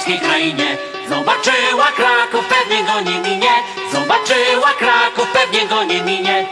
polskiej krainie. Zobaczyła Kraków, pewnie go nie minie. Zobaczyła Kraków, pewnie go nie minie.